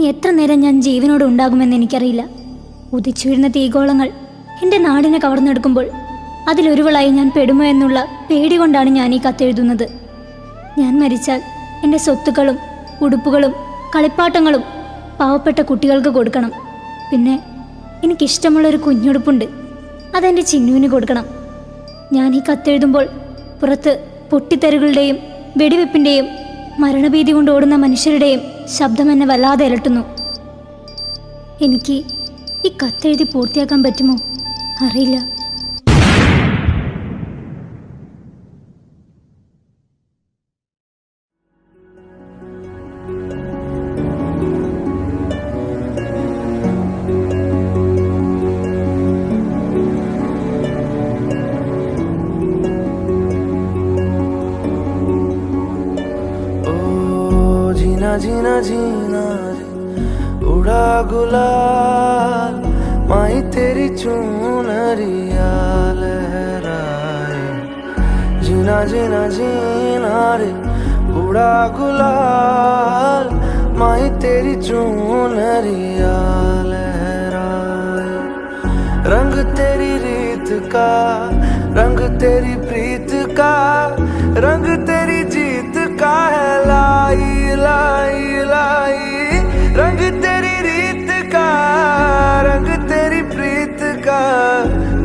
ഇനി എത്ര നേരം ഞാൻ ജീവനോട് ഉണ്ടാകുമെന്ന് എനിക്കറിയില്ല. ഉദിച്ചു വീഴുന്ന തീഗോളങ്ങൾ എന്റെ നാടിനെ കവർന്നെടുക്കുമ്പോൾ അതിലൊരുവളായി ഞാൻ പെടുമോ എന്നുള്ള പേടി കൊണ്ടാണ് ഞാൻ ഈ കത്തെഴുതുന്നത് ഞാൻ മരിച്ചാൽ എന്റെ സ്വത്തുക്കളും ഉടുപ്പുകളും കളിപ്പാട്ടങ്ങളും പാവപ്പെട്ട കുട്ടികൾക്ക് കൊടുക്കണം. പിന്നെ എനിക്കിഷ്ടമുള്ളൊരു കുഞ്ഞുടുപ്പുണ്ട് അതെന്റെ ചിന്നുവിന് കൊടുക്കണം. ഞാൻ ഈ കത്തെഴുതുമ്പോൾ പുറത്ത് പൊട്ടിത്തെറുകളുടെയും വെടിവെപ്പിന്റെയും മരണഭീതി കൊണ്ട് ഓടുന്ന മനുഷ്യരുടെയും ശബ്ദം എന്നെ വല്ലാതെ ഇരട്ടുന്നു. എനിക്ക് ഈ കത്തെഴുതി പൂർത്തിയാക്കാൻ പറ്റുമോ? അറിയില്ല. जीना जीना जीना रे उड़ा गुलाल माई तेरी चूनरिया लहराए जीना जीना जीना रे उड़ा गुलाल माई तेरी चूनरिया लहराए रंग तेरी रीत का रंग तेरी प्रीत का रंग तेरी जीत है लाई लाई लाई। रंग तेरी रीत का, रंग तेरी प्रीत का।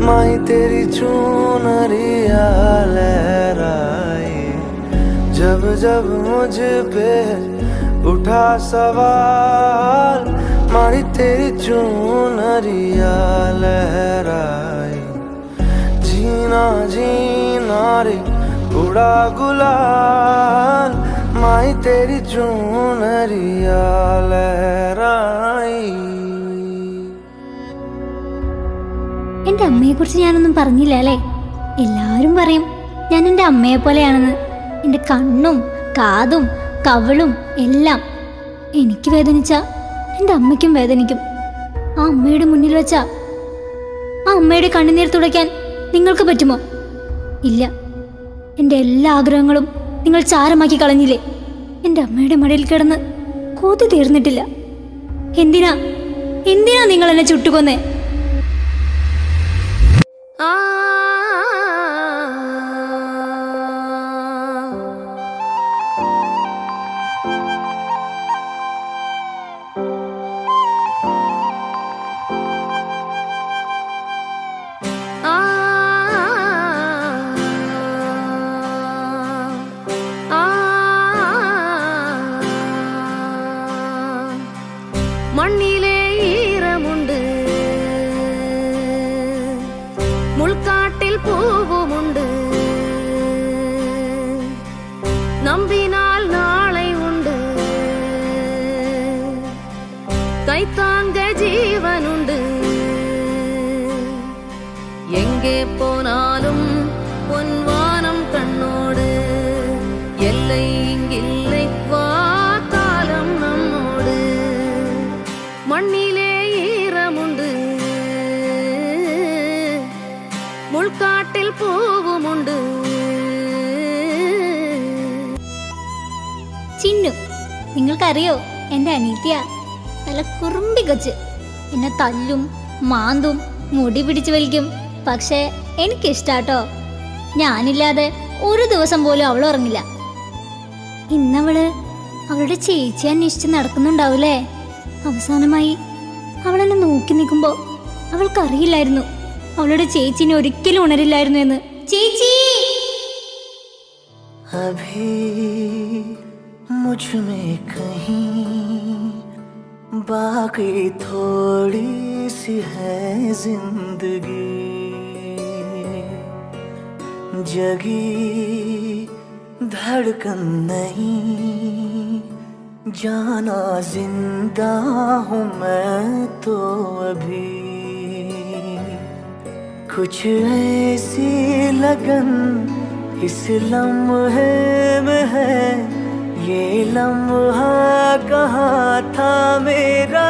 माई तेरी चूनरिया लहराए जब जब मुझ पे उठा सवाल, मारी तेरी चूनरिया लहराई। जीना जीना रे उड़ा गुलाल माई तेरी चूनरिया लहराई എൻ്റെ അമ്മയെക്കുറിച്ച് ഞാനൊന്നും പറഞ്ഞില്ല അല്ലേ എല്ലാവരും പറയും ഞാൻ എൻ്റെ അമ്മയെ പോലെയാണെന്ന് എൻ്റെ കണ്ണും കാതും കവിളും എല്ലാം എനിക്ക് വേദനിച്ച എൻ്റെ അമ്മയ്ക്കും വേദനിക്കും ആ അമ്മയുടെ മുന്നിൽ വെച്ചാ ആ അമ്മയുടെ കണ്ണുനീർ തുടയ്ക്കാൻ നിങ്ങൾക്ക് പറ്റുമോ ഇല്ല എന്റെ എല്ലാ ആഗ്രഹങ്ങളും നിങ്ങൾ ചാരമാക്കി കളഞ്ഞില്ലേ? എന്റെ അമ്മയുടെ മടിയിൽ കിടന്ന് കൊതി തീർന്നിട്ടില്ല. എന്തിനാ? എന്തിനാ നിങ്ങൾ എന്നെ ചുട്ടുകൊന്നേ? ആ മണ്ണിലെ ഈറമുണ്ട്. മുൾക്കാട്ടിൽ പൂവുമുണ്ട്. ചിന്നു നിങ്ങൾക്കറിയോ എന്റെ അനീത്യ? നല്ല കുറുമ്പി കൊച്ച്. എന്നെ തല്ലും മാന്തും മുടി പിടിച്ചു വലിക്കും. പക്ഷേ എനിക്കിഷ്ടാട്ടോ. ഞാനില്ലാതെ ഒരു ദിവസം പോലും അവൾ ഉറങ്ങില്ല. ഇന്നവൾ അവളുടെ ചേച്ചി അന്വേഷിച്ച് നടക്കുന്നുണ്ടാവൂലേ? അവസാനമായി അവളെന്നെ നോക്കി നിൽക്കുമ്പോ അവൾക്കറിയില്ലായിരുന്നു അവളുടെ ചേച്ചിനെ ഒരിക്കലും ഉണരില്ലായിരുന്നു എന്ന് ചേച്ചി अभी मुझ में कहीं बाकी थोड़ी सी है जिंदगी जगी धड़कन नहीं जाना ज़िंदा हूँ मैं तो अभी। कुछ ऐसी लगन, इस लम्हे में है। ये लम्हा कहाँ था मेरा?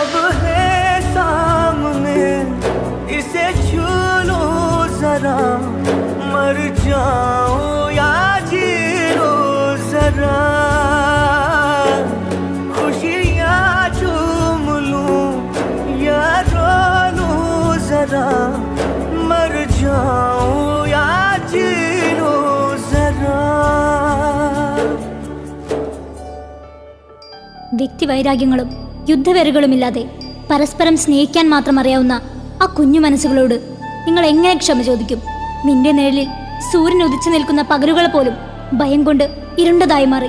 अब है सामने, इसे छू लो जरा, मर जी വ്യക്തിവൈരാഗ്യങ്ങളും യുദ്ധവെറുകളുമില്ലാതെ പരസ്പരം സ്നേഹിക്കാൻ മാത്രം അറിയാവുന്ന ആ കുഞ്ഞു മനസ്സുകളോട് നിങ്ങൾ എങ്ങനെ ക്ഷമ ചോദിക്കും? നിന്റെ നിഴലിൽ സൂര്യൻ ഉദിച്ചു നിൽക്കുന്ന പകലുകൾ പോലും ഭയം കൊണ്ട് ഇരുണ്ടതായി മാറി.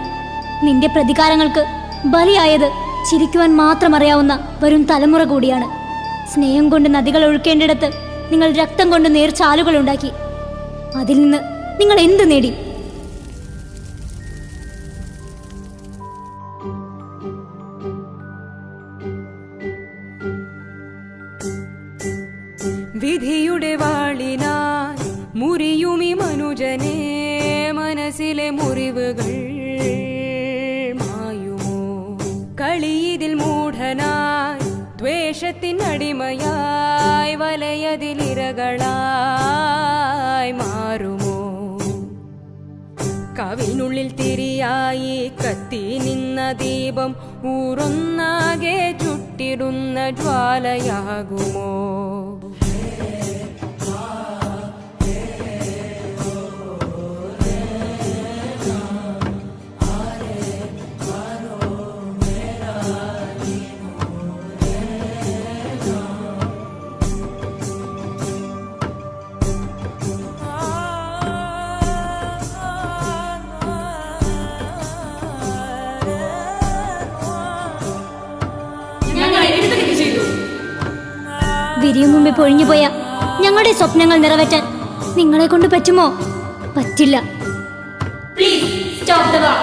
നിന്റെ പ്രതികാരങ്ങൾക്ക് ബലിയായത് ചിരിക്കുവാൻ മാത്രം അറിയാവുന്ന വരും തലമുറ കൂടിയാണ്. സ്നേഹം കൊണ്ട് നദികൾ ഒഴുക്കേണ്ടിടത്ത് നിങ്ങൾ രക്തം കൊണ്ട് നേർച്ചാലുകൾ ഉണ്ടാക്കി. അതിൽ നിന്ന് നിങ്ങൾ എന്ത് നേടി? വിധിയുടെ വാളിനാൽ മുറിയുമി മനുജനെ മനസ്സിലെ മുറിവുകൾ മായുമോ? കളിയിതിൽ മൂഢനായി ദ്വേഷത്തിൻ അടിമയായി വലയതിലിരകളായി മാറുമോ? കവിനുള്ളിൽ തിരിയായി കത്തി നിന്ന ദീപം ഊറൊന്നാകെ ചുട്ടിടുന്ന ജ്വാലയാകുമോ? വിരിയും മുമ്പേ പൊഴിഞ്ഞുപോയ ഞങ്ങളുടെ സ്വപ്നങ്ങൾ നിറവേറ്റാൻ നിങ്ങളെ കൊണ്ട് പറ്റുമോ? പറ്റില്ല. Please stop the war